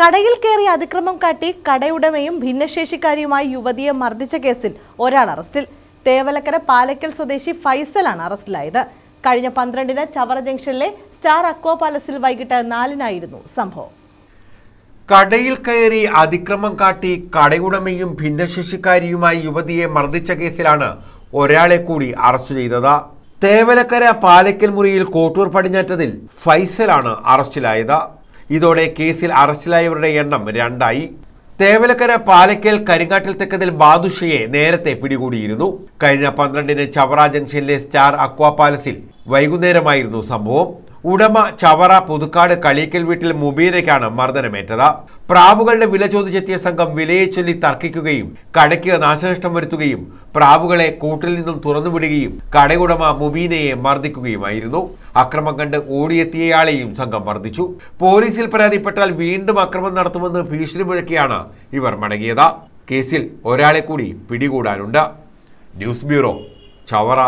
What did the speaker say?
കടയിൽ കയറി അതിക്രമം കാട്ടി കടയുടമയും ഭിന്നശേഷിക്കാരിയുമായ യുവതിയെ മർദ്ദിച്ച കേസിൽ ഒരാൾ അറസ്റ്റിൽ. തേവലക്കര പാലക്കൽ സ്വദേശി ഫൈസലാണ് അറസ്റ്റിലായത്. കഴിഞ്ഞ പന്ത്രണ്ടിന് ചവറ ജംഗ്ഷനിലെ സ്റ്റാർ അക്വാ പാലസിൽ വൈകിട്ട് നാലിനായിരുന്നു സംഭവം. കടയിൽ കയറി അതിക്രമം കാട്ടി കടയുടമയും ഭിന്നശേഷിക്കാരിയുമായ യുവതിയെ മർദ്ദിച്ച കേസിലാണ് ഒരാളെ കൂടി അറസ്റ്റ് ചെയ്തത്. തേവലക്കര പാലക്കൽ മുറിയിൽ കോട്ടൂർ പടിഞ്ഞാറ്റതിൽ ഫൈസലാണ് അറസ്റ്റിലായത്. ഇതോടെ കേസിൽ അറസ്റ്റിലായവരുടെ എണ്ണം രണ്ടായി. തേവലക്കര പാലക്കൽ കരിങ്ങാട്ടിൽ തെക്കതിൽ ബാദുഷയെ നേരത്തെ പിടികൂടിയിരുന്നു. കഴിഞ്ഞ പന്ത്രണ്ടിന് ചവറ ജംഗ്ഷനിലെ സ്റ്റാർ അക്വാ പാലസിൽ വൈകുന്നേരമായിരുന്നു സംഭവം. ഉടമ ചവറ പുതുക്കാട് കളീക്കൽ വീട്ടിൽ മുബീനയ്ക്കാണ് മർദ്ദനമേറ്റത്. പ്രാവുകളുടെ വില ചോദിച്ചെത്തിയ സംഘം വിലയെ ചൊല്ലി തർക്കിക്കുകയും കടയ്ക്ക് നാശനഷ്ടം വരുത്തുകയും പ്രാവുകളെ കൂട്ടിൽ നിന്നും തുറന്നുവിടുകയും കടയുടമ മുബീനയെ മർദ്ദിക്കുകയുമായിരുന്നു. അക്രമം കണ്ട് ഓടിയെത്തിയയാളെയും സംഘം മർദ്ദിച്ചു. പോലീസിൽ പരാതിപ്പെട്ടാൽ വീണ്ടും അക്രമം നടത്തുമെന്ന് ഭീഷണി മുഴക്കിയാണ് ഇവർ മടങ്ങിയത്. കേസിൽ ഒരാളെ കൂടി പിടികൂടാനുണ്ട്. News bureau Chavara.